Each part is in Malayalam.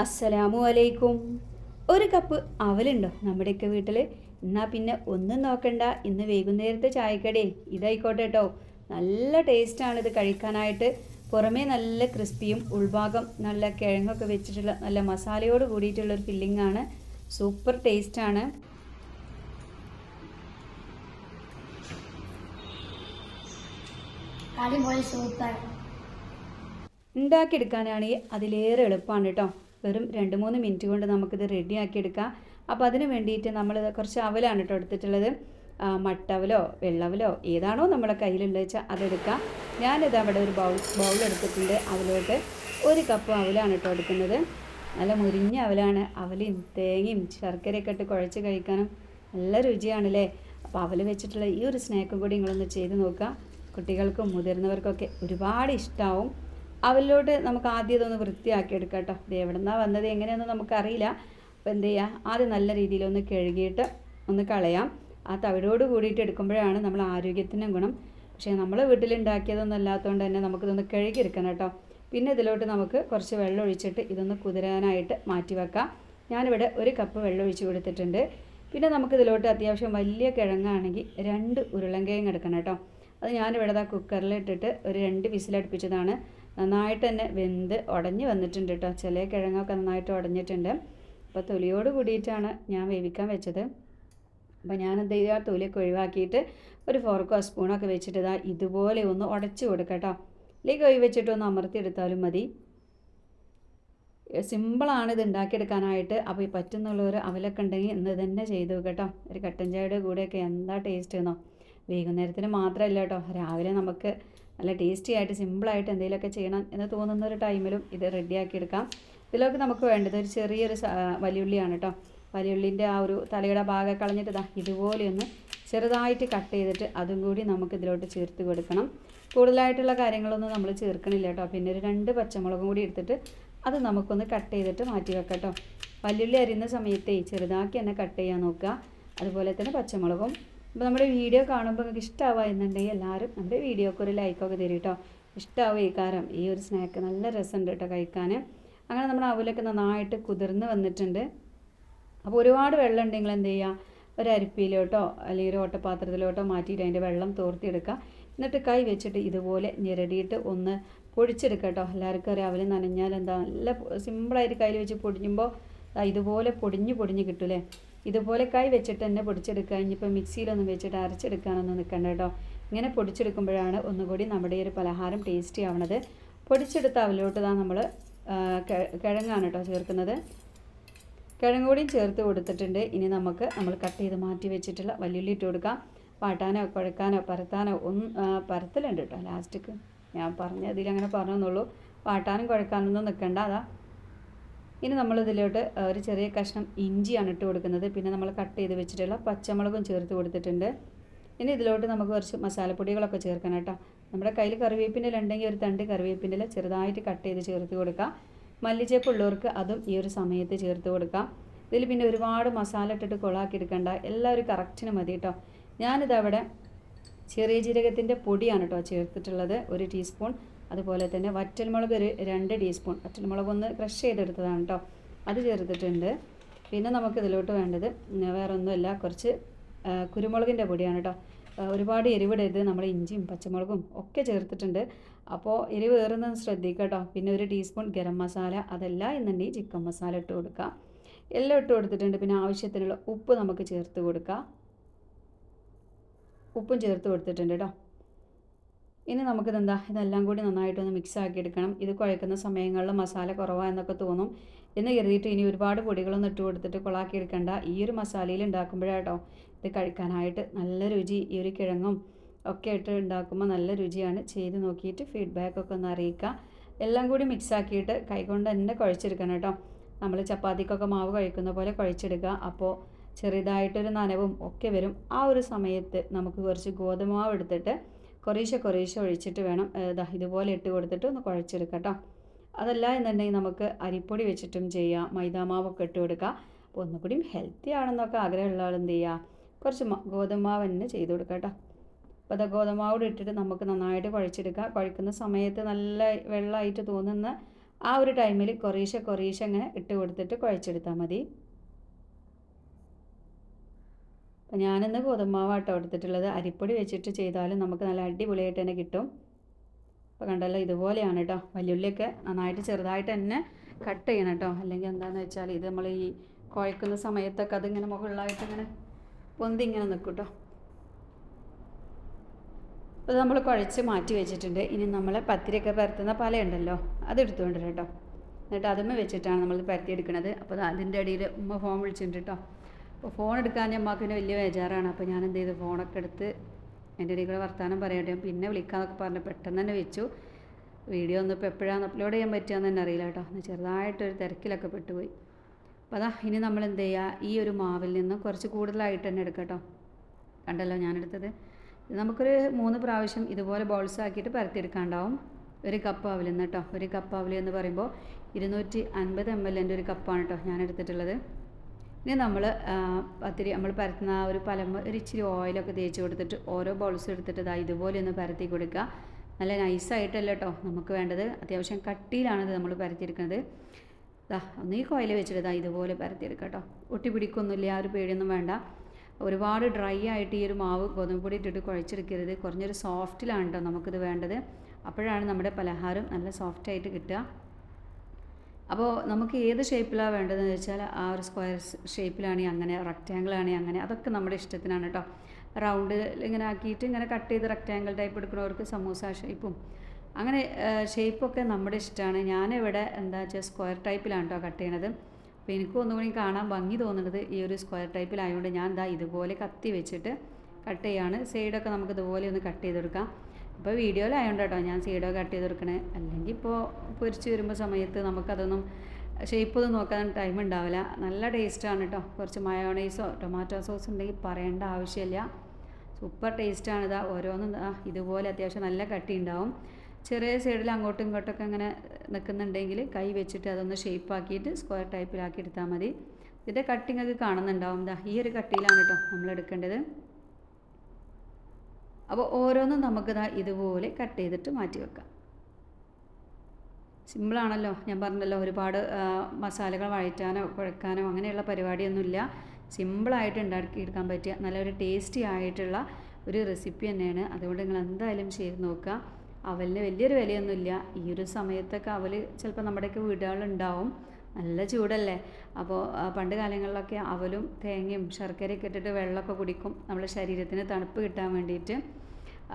അസ്സലാമു അലൈക്കും. ഒരു കപ്പ് അവലുണ്ടോ നമ്മുടെയൊക്കെ വീട്ടിൽ എന്നാൽ പിന്നെ ഒന്നും നോക്കണ്ട. ഇന്ന് വൈകുന്നേരത്തെ ചായക്കടേ ഇതായിക്കോട്ടെ കേട്ടോ നല്ല ടേസ്റ്റാണ് ഇത് കഴിക്കാനായിട്ട്. പുറമേ നല്ല ക്രിസ്പിയും ഉൾഭാഗം നല്ല കിഴങ്ങൊക്കെ വെച്ചിട്ടുള്ള നല്ല മസാലയോട് കൂടിയിട്ടുള്ള ഒരു ഫില്ലിംഗ് ആണ് സൂപ്പർ ടേസ്റ്റാണ്. സൂപ്പർ. ഉണ്ടാക്കിയെടുക്കാനാണെങ്കിൽ അതിലേറെ എളുപ്പമാണ് കേട്ടോ വെറും രണ്ട് മൂന്ന് മിനിറ്റ് കൊണ്ട് നമുക്കിത് റെഡിയാക്കി എടുക്കാം അപ്പോൾ അതിന് വേണ്ടിയിട്ട് നമ്മൾ കുറച്ച് അവലാണ് കേട്ടോ എടുത്തിട്ടുള്ളത്. മട്ടവലോ വെള്ളവലോ ഏതാണോ നമ്മളെ കയ്യിലുള്ളത് വെച്ചാൽ അതെടുക്കാം. ഞാനിത് അവിടെ ഒരു ബൗൾ ബൗൾ എടുത്തിട്ടുണ്ട്. അതിലോട്ട് ഒരു കപ്പ് അവലാണ് കേട്ടോ എടുക്കുന്നത്. നല്ല മുരിഞ്ഞ അവലാണ്. അവലയും തേങ്ങയും ശർക്കരയൊക്കെ ഇട്ട് കുഴച്ച് കഴിക്കാനും നല്ല രുചിയാണല്ലേ? അപ്പോൾ അവൽ വെച്ചിട്ടുള്ള ഈ ഒരു സ്നാക്കും കൂടി നിങ്ങളൊന്ന് ചെയ്ത് നോക്കുക കുട്ടികൾക്കും മുതിർന്നവർക്കൊക്കെ ഒരുപാട് ഇഷ്ടമാവും അവലിലോട്ട് നമുക്ക് ആദ്യം ഇതൊന്ന് വൃത്തിയാക്കി എടുക്കാം കേട്ടോ ഇത് എവിടെ നിന്നാണ് വന്നത് എങ്ങനെയാണെന്ന് നമുക്കറിയില്ല. അപ്പോൾ എന്ത് ചെയ്യുക ആദ്യം നല്ല രീതിയിലൊന്ന് കഴുകിയിട്ട് ഒന്ന് കളയാം. ആ തവിടോട് കൂടിയിട്ട് എടുക്കുമ്പോഴാണ് നമ്മൾ ആരോഗ്യത്തിനും ഗുണം. പക്ഷേ നമ്മൾ വീട്ടിലുണ്ടാക്കിയതൊന്നും അല്ലാത്തതുകൊണ്ട് തന്നെ നമുക്കിതൊന്ന് കഴുകിയെടുക്കണം കേട്ടോ. പിന്നെ ഇതിലോട്ട് നമുക്ക് കുറച്ച് വെള്ളം ഒഴിച്ചിട്ട് ഇതൊന്ന് കുതിരാനായിട്ട് മാറ്റി വെക്കാം. ഞാനിവിടെ ഒരു കപ്പ് വെള്ളം ഒഴിച്ച് കൊടുത്തിട്ടുണ്ട്. പിന്നെ നമുക്ക് ഇതിലോട്ട് അത്യാവശ്യം വലിയ കിഴങ്ങാണെങ്കിൽ രണ്ട് ഉരുളങ്കയും എടുക്കണം കേട്ടോ. അത് ഞാനിവിടെ ആ കുക്കറിൽ ഇട്ടിട്ട് ഒരു രണ്ട് വിസിലടുപ്പിച്ചതാണ്. നന്നായിട്ട് തന്നെ വെന്ത് ഉടഞ്ഞ് വന്നിട്ടുണ്ട് കേട്ടോ ചില കിഴങ്ങൊക്കെ നന്നായിട്ട് ഉടഞ്ഞിട്ടുണ്ട് അപ്പോൾ തൊലിയോട് കൂടിയിട്ടാണ് ഞാൻ വേവിക്കാൻ വെച്ചത്. അപ്പോൾ ഞാൻ എന്ത് ചെയ്യുക തൊലിയൊക്കെ ഒഴിവാക്കിയിട്ട് ഒരു ഫോർക്കോ സ്പൂണൊക്കെ വെച്ചിട്ട് ഇതാ ഇതുപോലെ ഒന്ന് ഉടച്ചു കൊടുക്കുക കേട്ടോ അല്ലെങ്കിൽ ഒഴി വെച്ചിട്ട് ഒന്ന് അമർത്തിയെടുത്താലും മതി. സിമ്പിളാണ് ഇത് ഉണ്ടാക്കിയെടുക്കാനായിട്ട്. അപ്പോൾ ഈ പറ്റുന്നുള്ളവർ അവലൊക്കെ ഉണ്ടെങ്കിൽ ഇന്ന് തന്നെ ചെയ്തു കേട്ടോ ഒരു കട്ടൻ ചായയുടെ കൂടെയൊക്കെ എന്താ ടേസ്റ്റ് എന്നോ വൈകുന്നേരത്തിന് മാത്രമല്ല കേട്ടോ രാവിലെ നമുക്ക് നല്ല ടേസ്റ്റി ആയിട്ട് സിമ്പിളായിട്ട് എന്തെങ്കിലുമൊക്കെ ചെയ്യണം എന്ന് തോന്നുന്ന ഒരു ടൈമിലും ഇത് റെഡിയാക്കി എടുക്കാം. ഇതിലൊക്കെ നമുക്ക് വേണ്ടത് ഒരു ചെറിയൊരു വലിയുള്ളിയാണ് കേട്ടോ വലിയുള്ളിന്റെ ആ ഒരു തലയുടെ ഭാഗം കളഞ്ഞിട്ട് ഇതാ ഇതുപോലെയൊന്ന് ചെറുതായിട്ട് കട്ട് ചെയ്തിട്ട് അതും കൂടി നമുക്ക് ഇതിലോട്ട് ചേർത്ത് കൊടുക്കണം. കൂടുതലായിട്ടുള്ള കാര്യങ്ങളൊന്നും നമ്മൾ ചേർക്കണില്ല കേട്ടോ പിന്നെ ഒരു രണ്ട് പച്ചമുളകും കൂടി എടുത്തിട്ട് അത് നമുക്കൊന്ന് കട്ട് ചെയ്തിട്ട് മാറ്റി വെക്കാം കേട്ടോ വലിയുള്ളി അരിയുന്ന സമയത്തേ ചെറുതാക്കി തന്നെ കട്ട് ചെയ്യാൻ നോക്കുക. അതുപോലെ തന്നെ പച്ചമുളകും അപ്പോൾ നമ്മുടെ വീഡിയോ കാണുമ്പോൾ നിങ്ങൾക്ക് ഇഷ്ടമാവുക എന്നുണ്ടെങ്കിൽ എല്ലാവരും നമ്മുടെ വീഡിയോക്ക് ഒരു ലൈക്കൊക്കെ തരും കേട്ടോ ഇഷ്ടമാവും ഈ കാരം. ഈ ഒരു സ്നാക്ക് നല്ല രസമുണ്ട് കേട്ടോ കഴിക്കാൻ അങ്ങനെ നമ്മുടെ അവലൊക്കെ നന്നായിട്ട് കുതിർന്ന് വന്നിട്ടുണ്ട്. അപ്പോൾ ഒരുപാട് വെള്ളം ഉണ്ടെങ്കിൽ എന്ത് ചെയ്യുക ഒരു അരിപ്പിയിലോട്ടോ അല്ലെങ്കിൽ ഒരു ഓട്ടപാത്രത്തിലോട്ടോ മാറ്റിയിട്ട് അതിന്റെ വെള്ളം തോർത്തിയെടുക്കുക. എന്നിട്ട് കൈ വെച്ചിട്ട് ഇതുപോലെ ഞെരടിയിട്ട് ഒന്ന് പൊടിച്ചെടുക്കുക കേട്ടോ എല്ലാവർക്കും അറിയാം അവൽ നനഞ്ഞാൽ എന്താ നല്ല സിമ്പിളായിട്ട് കയ്യിൽ വെച്ച് പൊടിഞ്ഞുമ്പോൾ ഇതുപോലെ പൊടിഞ്ഞ് പൊടിഞ്ഞ് കിട്ടൂലേ ഇതുപോലെ കൈ വെച്ചിട്ട് തന്നെ പൊടിച്ചെടുക്കുക. ഇനിയിപ്പോൾ മിക്സിയിലൊന്നും വെച്ചിട്ട് അരച്ചെടുക്കാനൊന്നും നിൽക്കണ്ട കേട്ടോ. ഇങ്ങനെ പൊടിച്ചെടുക്കുമ്പോഴാണ് ഒന്നുകൂടി നമ്മുടെ ഈ ഒരു പലഹാരം ടേസ്റ്റി ആവണത്. പൊടിച്ചെടുത്ത അവലോട്ട് താ നമ്മൾ കിഴങ്ങാണ് കേട്ടോ ചേർക്കുന്നത്. കിഴങ്ങ് കൂടിയും ചേർത്ത് കൊടുത്തിട്ടുണ്ട്. ഇനി നമുക്ക് നമ്മൾ കട്ട് ചെയ്ത് മാറ്റി വെച്ചിട്ടുള്ള വലിയുള്ളി ഇട്ട് കൊടുക്കാം. വാട്ടാനോ കുഴക്കാനോ പരത്താനോ ഒന്ന് പരത്തലുണ്ട് കേട്ടോ ലാസ്റ്റിക്ക്. ഞാൻ പറഞ്ഞ ഇതിലങ്ങനെ പറഞ്ഞെന്നുള്ളൂ വാട്ടാനും കുഴക്കാനൊന്നും നിൽക്കണ്ട. അതാ ഇനി നമ്മൾ ഇതിലോട്ട് ഒരു ചെറിയ കഷ്ണം ഇഞ്ചിയാണ് ഇട്ട് കൊടുക്കുന്നത്. പിന്നെ നമ്മൾ കട്ട് ചെയ്ത് വെച്ചിട്ടുള്ള പച്ചമുളകും ചേർത്ത് കൊടുത്തിട്ടുണ്ട്. ഇനി ഇതിലോട്ട് നമുക്ക് കുറച്ച് മസാലപ്പൊടികളൊക്കെ ചേർക്കണം കേട്ടോ. നമ്മുടെ കയ്യിൽ കറിവേപ്പിന്റെ ഉണ്ടെങ്കിൽ ഒരു തണ്ട് കറിവേപ്പിന്റെ ചെറുതായിട്ട് കട്ട് ചെയ്ത് ചേർത്ത് കൊടുക്കാം. മല്ലിച്ചേപ്പ് ഉള്ളവർക്ക് അതും ഈ ഒരു സമയത്ത് ചേർത്ത് കൊടുക്കാം. ഇതിൽ പിന്നെ ഒരുപാട് മസാല ഇട്ടിട്ട് കൊളാക്കി എടുക്കണ്ട. എല്ലാവരും കറക്റ്റിന് മതി കേട്ടോ. ഞാനിതവിടെ ചെറിയ ജീരകത്തിന്റെ പൊടിയാണ് കേട്ടോ ചേർത്തിട്ടുള്ളത്. ഒരു ടീസ്പൂൺ അതുപോലെ തന്നെ വറ്റൽമുളക് ഒരു രണ്ട് ടീസ്പൂൺ വറ്റൽമുളക് ഒന്ന് ക്രഷ് ചെയ്തെടുത്തതാണ് കേട്ടോ അത് ചേർത്തിട്ടുണ്ട്. പിന്നെ നമുക്ക് ഇതിലോട്ട് വേണ്ടത് വേറെ ഒന്നുമല്ല കുറച്ച് കുരുമുളകിന്റെ പൊടിയാണ് കേട്ടോ ഒരുപാട് എരിവിടരുത്. നമ്മൾ ഇഞ്ചിയും പച്ചമുളകും ഒക്കെ ചേർത്തിട്ടുണ്ട്. അപ്പോൾ എരിവ് ഏറുന്നത് ശ്രദ്ധിക്കുക കേട്ടോ പിന്നെ ഒരു ടീസ്പൂൺ ഗരം മസാല അതല്ല എന്നുണ്ടെങ്കിൽ ചിക്കൻ മസാല ഇട്ട് കൊടുക്കാം എല്ലാം ഇട്ട് കൊടുത്തിട്ടുണ്ട്. പിന്നെ ആവശ്യത്തിനുള്ള ഉപ്പ് നമുക്ക് ചേർത്ത് കൊടുക്കാം. ഉപ്പും ചേർത്ത് കൊടുത്തിട്ടുണ്ട് കേട്ടോ ഇനി നമുക്കിത് എന്താ ഇതെല്ലാം കൂടി നന്നായിട്ട് ഒന്ന് മിക്സ് ആക്കി എടുക്കണം ഇത് കുഴക്കുന്ന സമയങ്ങളിൽ മസാല കുറവാ എന്നൊക്കെ തോന്നും. എന്ന് കരുതിയിട്ട് ഇനി ഒരുപാട് പൊടികളൊന്നും ഇട്ട് കൊടുത്തിട്ട് കൊളാക്കി എടുക്കണ്ട ഈ ഒരു മസാലയിൽ ഉണ്ടാക്കുമ്പോഴാട്ടോ ഇത് കഴിക്കാനായിട്ട് നല്ല രുചി ഈ ഒരു കിഴങ്ങും ഒക്കെ ഇട്ട് ഉണ്ടാക്കുമ്പോൾ നല്ല രുചിയാണ്. ചെയ്ത് നോക്കിയിട്ട് ഫീഡ്ബാക്ക് ഒക്കെ ഒന്ന് അറിയിക്കുക. എല്ലാം കൂടി മിക്സ് ആക്കിയിട്ട് കൈകൊണ്ട് തന്നെ കുഴച്ചെടുക്കണം കേട്ടോ. നമ്മൾ ചപ്പാത്തിക്കൊക്കെ മാവ് കഴിക്കുന്ന പോലെ കുഴച്ചെടുക്കുക. അപ്പോൾ ചെറുതായിട്ടൊരു നനവും ഒക്കെ വരും. ആ ഒരു സമയത്ത് നമുക്ക് കുറച്ച് ഗോതമ്പ് മാവ് എടുത്തിട്ട് കുറേശ്ശെ കുറേശ്ശെ ഒഴിച്ചിട്ട് വേണം ഇതാ ഇതുപോലെ ഇട്ട് കൊടുത്തിട്ട് ഒന്ന് കുഴച്ചെടുക്കാം അതല്ല എന്നുണ്ടെങ്കിൽ നമുക്ക് അരിപ്പൊടി വെച്ചിട്ടും ചെയ്യാം മൈദാമാവൊക്കെ ഇട്ട് കൊടുക്കുക അപ്പോൾ ഒന്നുകൂടിയും ഹെൽത്തി ആണെന്നൊക്കെ ആഗ്രഹമുള്ള ആൾ എന്ത് ചെയ്യുക കുറച്ച് ഗോതമ്പ് മാവ് തന്നെ ചെയ്ത് കൊടുക്കുക കേട്ടോ അപ്പോൾ അത് ഗോതമ്പ് മാവ് ഇട്ടിട്ട് നമുക്ക് നന്നായിട്ട് കുഴച്ചെടുക്കുക കുഴക്കുന്ന സമയത്ത് നല്ല വെള്ളമായിട്ട് തോന്നുന്ന ആ ഒരു ടൈമിൽ കുറേശ്ശെ കുറേശ്ശെ അങ്ങനെ ഇട്ട് കൊടുത്തിട്ട് കുഴച്ചെടുത്താൽ മതി. അപ്പം ഞാനിന്ന് ഗോതമ്പാവാട്ടോ എടുത്തിട്ടുള്ളത്. അരിപ്പൊടി വെച്ചിട്ട് ചെയ്താലും നമുക്ക് നല്ല അടിപൊളിയായിട്ട് തന്നെ കിട്ടും. അപ്പോൾ കണ്ടല്ലോ ഇതുപോലെയാണ് കേട്ടോ വലിയുള്ളിയൊക്കെ നന്നായിട്ട് ചെറുതായിട്ട് തന്നെ കട്ട് ചെയ്യണം കേട്ടോ അല്ലെങ്കിൽ എന്താണെന്ന് വെച്ചാൽ ഇത് നമ്മൾ ഈ കുഴക്കുന്ന സമയത്തൊക്കെ അതിങ്ങനെ മുകളിലായിട്ട് ഇങ്ങനെ പൊന്തി ഇങ്ങനെ നിൽക്കും കേട്ടോ അപ്പോൾ നമ്മൾ കുഴച്ച് മാറ്റി വെച്ചിട്ടുണ്ട്. ഇനി നമ്മൾ പത്തിരിയൊക്കെ പരത്തുന്ന പലയുണ്ടല്ലോ. അത് എടുത്തുകൊണ്ട് കേട്ടോ എന്നിട്ട് അതുമ്മ വെച്ചിട്ടാണ് നമ്മൾ പരത്തിയെടുക്കുന്നത് അപ്പോൾ അതിന്റെ അടിയിൽ ഉമ്മ ഫോം വിളിച്ചിട്ടുണ്ട് കേട്ടോ അപ്പോൾ ഫോൺ എടുക്കാൻ അമ്മക്കിന് വലിയ ബേജാറാണ്. അപ്പോൾ ഞാൻ എന്ത് ചെയ്തു? ഫോണൊക്കെ എടുത്ത് എന്റെ ഇടയിൽ കൂടെ വർത്തമാനം പറയട്ടെ. പിന്നെ വിളിക്കാമെന്നൊക്കെ പറഞ്ഞ് പെട്ടെന്ന് തന്നെ വെച്ചു. വീഡിയോ ഒന്നും ഇപ്പോൾ എപ്പോഴാണ് അപ്ലോഡ് ചെയ്യാൻ പറ്റുകയെന്ന് തന്നെ അറിയില്ല കേട്ടോ. ഒന്ന് ചെറുതായിട്ടൊരു തിരക്കിലൊക്കെ പെട്ടുപോയി. അപ്പോൾ അതാ ഇനി നമ്മൾ എന്ത് ചെയ്യുക ഈ ഒരു മാവിൽ നിന്ന് കുറച്ച് കൂടുതലായിട്ട് തന്നെ എടുക്കാം കണ്ടല്ലോ ഞാനെടുത്തത് നമുക്കൊരു മൂന്ന് പ്രാവശ്യം ഇതുപോലെ ബോൾസ് ആക്കിയിട്ട് പരത്തിയെടുക്കാണ്ടാവും. ഒരു കപ്പ് അവൽ നിന്ന് കേട്ടോ. ഒരു കപ്പ് ആവലി എന്ന് പറയുമ്പോൾ ഇരുന്നൂറ്റി അൻപത് എം എല്ലിന്റെ ഒരു കപ്പാണ് കേട്ടോ ഞാൻ എടുത്തിട്ടുള്ളത്. ഇനി നമ്മൾ പത്തിരി നമ്മൾ പരത്തുന്ന ആ ഒരു പലമ്പ് ഒരു ഇച്ചിരി ഓയിലൊക്കെ തേച്ച് കൊടുത്തിട്ട് ഓരോ ബോൾസ് എടുത്തിട്ട് ഇതാ ഇതുപോലെ ഒന്ന് പരത്തി കൊടുക്കുക. നല്ല നൈസായിട്ടല്ല കേട്ടോ നമുക്ക് വേണ്ടത്. അത്യാവശ്യം കട്ടിയിലാണ് നമ്മൾ പരത്തിയെടുക്കുന്നത്. ഇതാ ഒന്ന് ഈ കോയിൽ വെച്ചിട്ട് ഇതാ ഇതുപോലെ പരത്തിയെടുക്കുക കേട്ടോ ഒട്ടി പിടിക്കൊന്നുമില്ല ആ ഒരു പേടിയൊന്നും വേണ്ട. ഒരുപാട് ഡ്രൈ ആയിട്ട് ഈ ഒരു മാവ് ഗോതമ്പ് പൊടി ഇട്ടിട്ട് കുഴച്ചെടുക്കരുത്. കുറഞ്ഞൊരു സോഫ്റ്റിലാണ് കേട്ടോ നമുക്കിത് വേണ്ടത്. അപ്പോഴാണ് നമ്മുടെ പലഹാരം നല്ല സോഫ്റ്റായിട്ട് കിട്ടുക. അപ്പോൾ നമുക്ക് ഏത് ഷേപ്പിലാണ് വേണ്ടതെന്ന് വെച്ചാൽ ആ ഒരു സ്ക്വയർ ഷേപ്പിലാണെങ്കിൽ അങ്ങനെ റെക്റ്റാങ്കിൾ ആണെങ്കിൽ അങ്ങനെ അതൊക്കെ നമ്മുടെ ഇഷ്ടത്തിനാണ് കേട്ടോ റൗണ്ട് ഇങ്ങനെ ആക്കിയിട്ട് ഇങ്ങനെ കട്ട് ചെയ്ത് റെക്റ്റാങ്കിൾ ടൈപ്പ് എടുക്കുന്നവർക്ക് സമൂസ ഷേപ്പും അങ്ങനെ ഷേപ്പൊക്കെ നമ്മുടെ ഇഷ്ടമാണ് ഞാനിവിടെ എന്താ വെച്ചാൽ സ്ക്വയർ ടൈപ്പിലാണ് കേട്ടോ കട്ട് ചെയ്യണത്. അപ്പോൾ എനിക്ക് ഒന്നുകൂടി കാണാൻ ഭംഗി തോന്നുന്നത് ഈ ഒരു സ്ക്വയർ ടൈപ്പിലായതുകൊണ്ട് ഞാൻ എന്താ ഇതുപോലെ കത്തി വെച്ചിട്ട് കട്ട് ചെയ്യാണ്. സൈഡൊക്കെ നമുക്ക് ഇതുപോലെ ഒന്ന് കട്ട് ചെയ്തെടുക്കാം. ഇപ്പോൾ വീഡിയോയിലായതുകൊണ്ട് കേട്ടോ ഞാൻ സീഡോ കട്ട് ചെയ്തെടുക്കണേ. അല്ലെങ്കിൽ ഇപ്പോൾ പൊരിച്ച് വരുമ്പോൾ സമയത്ത് നമുക്കതൊന്നും ഷേപ്പ് ഒന്നും നോക്കാൻ ടൈം ഉണ്ടാവില്ല നല്ല ടേസ്റ്റാണ് കേട്ടോ കുറച്ച് മയോണൈസോ ടൊമാറ്റോ സോസ് ഉണ്ടെങ്കിൽ പറയേണ്ട ആവശ്യമില്ല സൂപ്പർ ടേസ്റ്റാണ് ഇതാ. ഓരോന്നും ഇതുപോലെ അത്യാവശ്യം നല്ല കട്ടി ഉണ്ടാവും ചെറിയ സൈഡിൽ അങ്ങോട്ടും ഇങ്ങോട്ടൊക്കെ അങ്ങനെ നിൽക്കുന്നുണ്ടെങ്കിൽ കൈ വെച്ചിട്ട് അതൊന്ന് ഷേപ്പ് ആക്കിയിട്ട് സ്ക്വയർ ടൈപ്പിലാക്കി എടുത്താൽ മതി. ഇതിന്റെ കട്ടിങ്ങൊക്കെ കാണുന്നുണ്ടാവും. ഈ ഒരു കട്ടിയിലാണ് കേട്ടോ നമ്മൾ എടുക്കേണ്ടത് അപ്പോൾ ഓരോന്നും നമുക്ക് ഇതുപോലെ കട്ട് ചെയ്തിട്ട് മാറ്റി വെക്കാം. സിമ്പിളാണല്ലോ ഞാൻ പറഞ്ഞല്ലോ ഒരുപാട് മസാലകൾ വഴറ്റാനോ കുഴക്കാനോ അങ്ങനെയുള്ള പരിപാടിയൊന്നുമില്ല. സിമ്പിളായിട്ട് ഉണ്ടാക്കിയെടുക്കാൻ പറ്റിയ നല്ലൊരു ടേസ്റ്റി ആയിട്ടുള്ള ഒരു റെസിപ്പി തന്നെയാണ്. അതുകൊണ്ട് നിങ്ങൾ എന്തായാലും ചെയ്ത് നോക്കുക. അവലിന് വലിയൊരു വിലയൊന്നുമില്ല. ഈ ഒരു സമയത്തൊക്കെ അവൽ ചിലപ്പോൾ നമ്മുടെയൊക്കെ വീടുകളുണ്ടാവും നല്ല ചൂടല്ലേ? അപ്പോൾ പണ്ട് കാലങ്ങളിലൊക്കെ അവലും തേങ്ങയും ശർക്കരയൊക്കെ ഇട്ടിട്ട് വെള്ളമൊക്കെ കുടിക്കും. നമ്മുടെ ശരീരത്തിന് തണുപ്പ് കിട്ടാൻ വേണ്ടിയിട്ട്.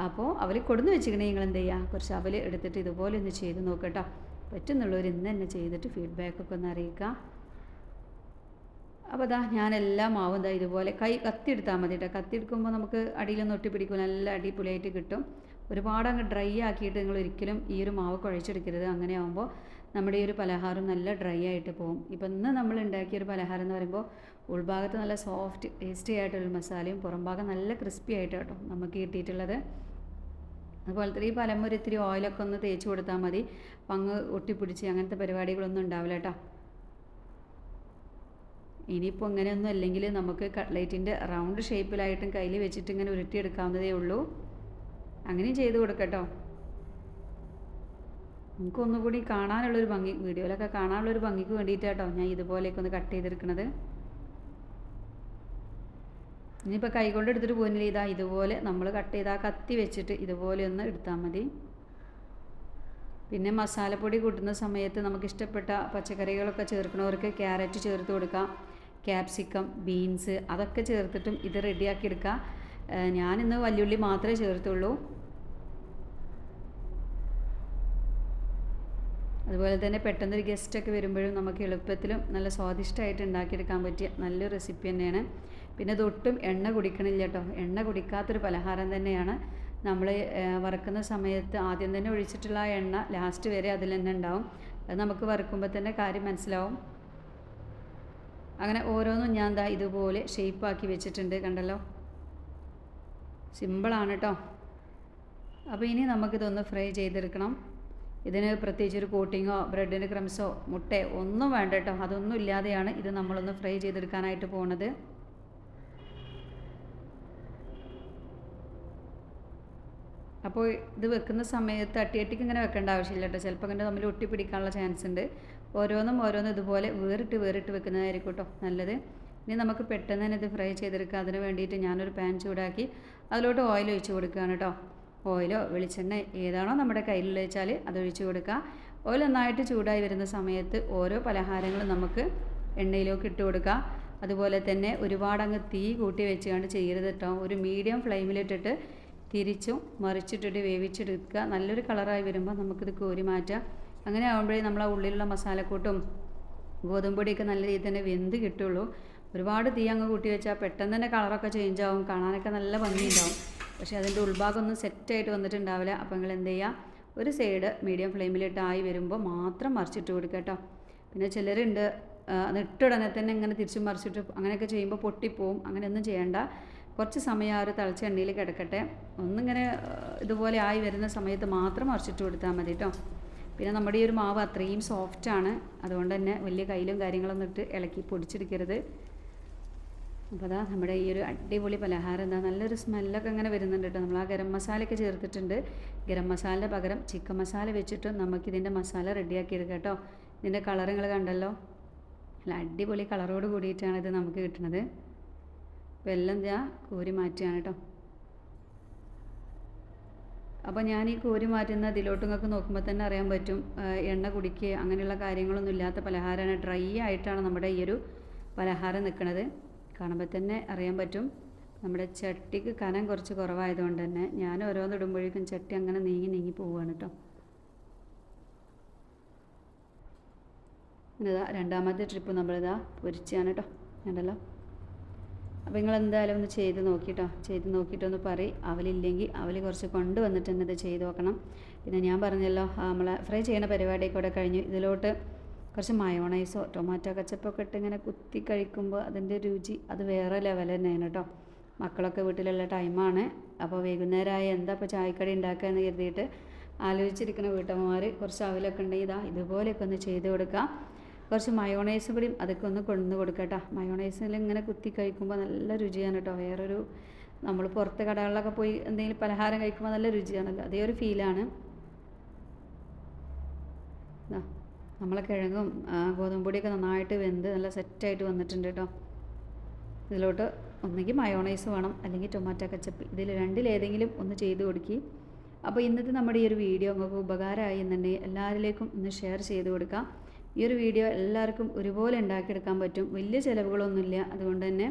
അപ്പോൾ അവൽ കൊടുന്ന് വെച്ചിട്ടുണ്ടെങ്കിൽ നിങ്ങൾ എന്ത് ചെയ്യുക കുറച്ച് അവൽ എടുത്തിട്ട് ഇതുപോലെ ഒന്ന് ചെയ്ത് നോക്കട്ടോ. പറ്റുന്നുള്ളവർ ഇന്ന് തന്നെ ചെയ്തിട്ട് ഫീഡ്ബാക്കൊക്കെ ഒന്ന് അറിയിക്കുക അപ്പോൾ അതാ ഞാനെല്ലാം മാവും. ഇതാ ഇതുപോലെ കൈ കത്തി എടുത്താൽ മതി കേട്ടോ കത്തി എടുക്കുമ്പോൾ നമുക്ക് അടിയിലൊന്നും ഒട്ടിപ്പിടിക്കും നല്ല അടിപൊളിയായിട്ട് കിട്ടും. ഒരുപാട് അങ്ങ് ഡ്രൈ ആക്കിയിട്ട് നിങ്ങൾ ഒരിക്കലും ഈ ഒരു മാവ് കുഴച്ചെടുക്കരുത്. അങ്ങനെ ആകുമ്പോൾ നമ്മുടെ ഈ ഒരു പലഹാരം നല്ല ഡ്രൈ ആയിട്ട് പോകും. ഇപ്പം ഇന്ന് നമ്മൾ ഉണ്ടാക്കിയ ഒരു പലഹാരം എന്ന് പറയുമ്പോൾ ഉൾഭാഗത്ത് നല്ല സോഫ്റ്റ് ടേസ്റ്റി ആയിട്ടുള്ള മസാലയും പുറം ഭാഗം നല്ല ക്രിസ്പി ആയിട്ട് കേട്ടോ നമുക്ക് കിട്ടിയിട്ടുള്ളത്. അതുപോലെ തന്നെ ഈ പലമ്പൊരു ഇത്തിരി ഓയിലൊക്കെ ഒന്ന് തേച്ച് കൊടുത്താൽ മതി. പങ്ങ് ഒട്ടിപ്പിടിച്ച് അങ്ങനത്തെ പരിപാടികളൊന്നും ഉണ്ടാവില്ല കേട്ടോ. ഇനിയിപ്പോൾ ഇങ്ങനെയൊന്നും അല്ലെങ്കിൽ നമുക്ക് കട്ട്ലേറ്റിന്റെ റൗണ്ട് ഷേപ്പിലായിട്ടും കയ്യിൽ വെച്ചിട്ട് ഇങ്ങനെ ഉരുട്ടിയെടുക്കാവുന്നതേ ഉള്ളൂ. അങ്ങനെയും ചെയ്ത് കൊടുക്കട്ടോ. നമുക്ക് ഒന്നുകൂടി കാണാനുള്ളൊരു ഭംഗി വീഡിയോയിലൊക്കെ കാണാനുള്ളൊരു ഭംഗിക്ക് വേണ്ടിയിട്ടാട്ടോ ഞാൻ ഇതുപോലെയൊക്കെ ഒന്ന് കട്ട് ചെയ്തെടുക്കണത്. ഇനിയിപ്പോൾ കൈകൊണ്ട് എടുത്തിട്ട് പോകുന്നില്ല ഇതാ ഇതുപോലെ നമ്മൾ കട്ട് ചെയ്ത് ആ കത്തി വെച്ചിട്ട് ഇതുപോലെ ഒന്ന് എടുത്താൽ മതി. പിന്നെ മസാലപ്പൊടി കൂട്ടുന്ന സമയത്ത് നമുക്ക് ഇഷ്ടപ്പെട്ട പച്ചക്കറികളൊക്കെ ചേർക്കണവർക്ക് ക്യാരറ്റ് ചേർത്ത് കൊടുക്കാം. ക്യാപ്സിക്കം ബീൻസ് അതൊക്കെ ചേർത്തിട്ടും ഇത് റെഡിയാക്കി എടുക്കാം. ഏഹ് ഞാനിന്ന് വല്യുള്ളി മാത്രമേ ചേർത്തുള്ളൂ. അതുപോലെ തന്നെ പെട്ടെന്നൊരു ഗസ്റ്റൊക്കെ വരുമ്പോഴും നമുക്ക് എളുപ്പത്തിലും നല്ല സ്വാദിഷ്ടമായിട്ട് ഉണ്ടാക്കിയെടുക്കാൻ പറ്റിയ നല്ലൊരു റെസിപ്പി തന്നെയാണ്. പിന്നെ ഇതൊട്ടും എണ്ണ കുടിക്കണില്ല കേട്ടോ. എണ്ണ കുടിക്കാത്തൊരു പലഹാരം തന്നെയാണ്. നമ്മൾ വറുക്കുന്ന സമയത്ത് ആദ്യം തന്നെ ഒഴിച്ചിട്ടുള്ള ആ എണ്ണ ലാസ്റ്റ് വരെ അതിൽ തന്നെ ഉണ്ടാവും. അത് നമുക്ക് വറുക്കുമ്പോൾ തന്നെ കാര്യം മനസ്സിലാവും. അങ്ങനെ ഓരോന്നും ഞാൻ ദാ ഇതുപോലെ ഷേപ്പാക്കി വെച്ചിട്ടുണ്ട് കണ്ടല്ലോ? സിമ്പിളാണ് കേട്ടോ അപ്പോൾ ഇനി നമുക്കിതൊന്ന് ഫ്രൈ ചെയ്തെടുക്കണം. ഇതിന് പ്രത്യേകിച്ച് ഒരു കോട്ടിങ്ങോ ബ്രെഡിന്റെ ക്രംസോ മുട്ടയോ ഒന്നും വേണ്ട കേട്ടോ അതൊന്നും ഇല്ലാതെയാണ് ഇത് നമ്മളൊന്ന് ഫ്രൈ ചെയ്തെടുക്കാനായിട്ട് പോണത്. അപ്പോൾ ഇത് വെക്കുന്ന സമയത്ത് അട്ടിയട്ടിക്ക് ഇങ്ങനെ വെക്കേണ്ട ആവശ്യമില്ല കേട്ടോ ചിലപ്പോൾ ഇങ്ങനെ തമ്മിൽ ഒട്ടി പിടിക്കാനുള്ള ചാൻസ് ഉണ്ട്. ഓരോന്നും ഓരോന്നും ഇതുപോലെ വേറിട്ട് വേറിട്ട് വെക്കുന്നതായിരിക്കും കേട്ടോ നല്ലത്. ഇനി നമുക്ക് പെട്ടെന്ന് തന്നെ ഇത് ഫ്രൈ ചെയ്തെടുക്കാം. അതിന് വേണ്ടിയിട്ട് ഞാനൊരു പാൻ ചൂടാക്കി അതിലോട്ട് ഓയിൽ ഒഴിച്ച് കൊടുക്കുകയാണ് കേട്ടോ. ഓയിലോ വെളിച്ചെണ്ണ ഏതാണോ നമ്മുടെ കയ്യിലുള്ള വെച്ചാൽ അത് ഒഴിച്ച് കൊടുക്കുക ഓയിൽ നന്നായിട്ട് ചൂടായി വരുന്ന സമയത്ത് ഓരോ പലഹാരങ്ങളും നമുക്ക് എണ്ണയിലേക്ക് ഇട്ട് കൊടുക്കുക അതുപോലെ തന്നെ ഒരുപാട് അങ്ങ് തീ കൂട്ടി വെച്ചുകൊണ്ട് ചെയ്യരുത് കേട്ടോ. ഒരു മീഡിയം ഫ്ലെയിമിലിട്ടിട്ട് തിരിച്ചും മറിച്ചിട്ടിട്ട് വേവിച്ചെടുക്കുക. നല്ലൊരു കളറായി വരുമ്പോൾ നമുക്കിത് കോരി മാറ്റാം. അങ്ങനെ ആകുമ്പോഴേ നമ്മൾ ആ ഉള്ളിലുള്ള മസാലക്കൂട്ടും ഗോതമ്പൊടിയൊക്കെ നല്ല രീതിയിൽ തന്നെ വെന്ത് കിട്ടുള്ളൂ. ഒരുപാട് തീ അങ്ങ് കൂട്ടി വെച്ചാൽ പെട്ടെന്ന് തന്നെ കളറൊക്കെ ചേഞ്ച് ആവും. കാണാനൊക്കെ നല്ല ഭംഗിയുണ്ടാവും. പക്ഷേ അതിന്റെ ഉൾഭാഗം ഒന്നും സെറ്റായിട്ട് വന്നിട്ടുണ്ടാവില്ല. അപ്പോൾ നിങ്ങൾ എന്ത് ചെയ്യുക ഒരു സൈഡ് മീഡിയം ഫ്ലെയിമിലിട്ട് ആയി വരുമ്പോൾ മാത്രം മറിച്ചിട്ട് കൊടുക്കുക കേട്ടോ പിന്നെ ചിലരുണ്ട് അത് ഇട്ടുടനെ തന്നെ ഇങ്ങനെ തിരിച്ചും മറിച്ചിട്ട് അങ്ങനെയൊക്കെ ചെയ്യുമ്പോൾ പൊട്ടിപ്പോവും. അങ്ങനെയൊന്നും ചെയ്യേണ്ട. കുറച്ച് സമയം ആ ഒരു തിളച്ച എണ്ണയിൽ കിടക്കട്ടെ. ഒന്നിങ്ങനെ ഇതുപോലെ ആയി വരുന്ന സമയത്ത് മാത്രം മറിച്ചിട്ട് കൊടുത്താൽ മതി കേട്ടോ പിന്നെ നമ്മുടെ ഈ ഒരു മാവ് അത്രയും സോഫ്റ്റാണ് അതുകൊണ്ട് തന്നെ വലിയ കയ്യിലും കാര്യങ്ങളൊന്നും ഇട്ട് ഇളക്കി പൊടിച്ചെടുക്കരുത്. അപ്പോൾ അതാ നമ്മുടെ ഈ ഒരു അടിപൊളി പലഹാരം എന്താ നല്ലൊരു സ്മെല്ലൊക്കെ ഇങ്ങനെ വരുന്നുണ്ട് കേട്ടോ. നമ്മൾ ആ ഗരം മസാലയൊക്കെ ചേർത്തിട്ടുണ്ട്. ഗരം മസാലയുടെ പകരം ചിക്കൻ മസാല വെച്ചിട്ട് നമുക്കിതിന്റെ മസാല റെഡിയാക്കി എടുക്കാം കേട്ടോ. ഇതിന്റെ നിങ്ങൾ കണ്ടല്ലോ. നല്ല അടിപൊളി കളറോട് കൂടിയിട്ടാണ് ഇത് നമുക്ക് കിട്ടുന്നത് അപ്പോൾ എല്ലാം ഞാൻ കോരി മാറ്റുകയാണ് കേട്ടോ. അപ്പോൾ ഞാൻ ഈ കോരി മാറ്റുന്ന ഇതിലോട്ട് നിങ്ങൾക്ക് നോക്കുമ്പോൾ തന്നെ അറിയാൻ പറ്റും. എണ്ണ കുടിക്കുക അങ്ങനെയുള്ള കാര്യങ്ങളൊന്നും ഇല്ലാത്ത പലഹാരമാണ്. ഡ്രൈ ആയിട്ടാണ് നമ്മുടെ ഈ ഒരു പലഹാരം നിൽക്കുന്നത് കാണുമ്പോൾ തന്നെ അറിയാൻ പറ്റും. നമ്മുടെ ചട്ടിക്ക് കനം കുറച്ച് കുറവായതുകൊണ്ട് തന്നെ ഞാൻ ഓരോന്ന് ഇടുമ്പോഴേക്കും ചട്ടി അങ്ങനെ നീങ്ങി നീങ്ങി പോവുകയാണ് കേട്ടോ ഇതാ രണ്ടാമത്തെ ട്രിപ്പ് നമ്മളിതാ പൊരിച്ചാണ് കേട്ടോ ഞാനല്ലോ അപ്പോൾ നിങ്ങൾ എന്തായാലും ഒന്ന് ചെയ്ത് നോക്കിട്ടോ ചെയ്ത് നോക്കിയിട്ടൊന്ന് പറയും. അവലില്ലെങ്കിൽ അവൽ കുറച്ച് കൊണ്ടുവന്നിട്ട് തന്നെ ഇത് ചെയ്ത് നോക്കണം. പിന്നെ ഞാൻ പറഞ്ഞല്ലോ നമ്മളെ ഫ്രൈ ചെയ്യുന്ന പരിപാടിയൊക്കെ ഇവിടെ കഴിഞ്ഞു. ഇതിലോട്ട് കുറച്ച് മയോണൈസോ ടൊമാറ്റോ കച്ചപ്പൊക്കെ ഇട്ട് ഇങ്ങനെ കുത്തി കഴിക്കുമ്പോൾ അതിന്റെ രുചി അത് വേറെ ലെവൽ തന്നെയാണ് കേട്ടോ മക്കളൊക്കെ വീട്ടിലുള്ള ടൈമാണ് അപ്പോൾ വൈകുന്നേരമായി എന്താ ഇപ്പോൾ ചായക്കടി ഉണ്ടാക്കുക എന്ന് കരുതിയിട്ട് ആലോചിച്ചിരിക്കുന്ന വീട്ടമ്മമാർ കുറച്ച് അവലൊക്കെ ഉണ്ടെങ്കിൽ ഇതാ ഇതുപോലെയൊക്കെ ഒന്ന് ചെയ്ത് കൊടുക്കാം. കുറച്ച് മയോണൈസ് കൂടി അതൊക്കെ ഒന്ന് കൊണ്ടുവന്ന് കൊടുക്കട്ടോ മയോണൈസിൽ ഇങ്ങനെ കുത്തി കഴിക്കുമ്പോൾ നല്ല രുചിയാണ് കേട്ടോ വേറൊരു നമ്മൾ പുറത്ത് കടകളിലൊക്കെ പോയി എന്തെങ്കിലും പലഹാരം കഴിക്കുമ്പോൾ നല്ല രുചിയാണല്ലോ. അതേ ഒരു ഫീലാണ് ദാ. നമ്മളെ കിഴങ്ങും ഗോതമ്പ് ഗോതമ്പൊടിയൊക്കെ നന്നായിട്ട് വെന്ത് നല്ല സെറ്റായിട്ട് വന്നിട്ടുണ്ട് കേട്ടോ ഇതിലോട്ട് ഒന്നെങ്കിൽ മയോണൈസ് വേണം അല്ലെങ്കിൽ ടൊമാറ്റോ കച്ചപ്പ് ഇതിൽ രണ്ടിലേതെങ്കിലും ഒന്ന് ചെയ്ത് കൊടുക്കി. അപ്പോൾ ഇന്നത്തെ നമ്മുടെ ഈ ഒരു വീഡിയോ നിങ്ങൾക്ക് ഉപകാരമായി എന്നുണ്ടെങ്കിൽ എല്ലാവരിലേക്കും ഒന്ന് ഷെയർ ചെയ്ത് കൊടുക്കാം. ഈ ഒരു വീഡിയോ എല്ലാവർക്കും ഒരുപോലെ ഉണ്ടാക്കിയെടുക്കാൻ പറ്റും. വലിയ ചിലവുകളൊന്നുമില്ല. അതുകൊണ്ട് തന്നെ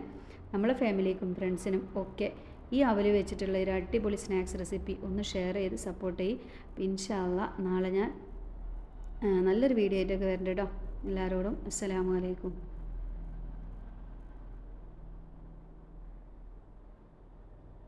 നമ്മളെ ഫാമിലിക്കും ഫ്രണ്ട്സിനും ഒക്കെ ഈ അവൽ വെച്ചിട്ടുള്ള ഒരു അടിപൊളി സ്നാക്സ് റെസിപ്പി ഒന്ന് ഷെയർ ചെയ്ത് സപ്പോർട്ട് ചെയ്യും. ഇൻഷാല്ല നാളെ ഞാൻ നല്ലൊരു വീഡിയോ ആയിട്ടൊക്കെ വരണ്ട കേട്ടോ എല്ലാവരോടും അസ്സലാമു അലൈക്കും.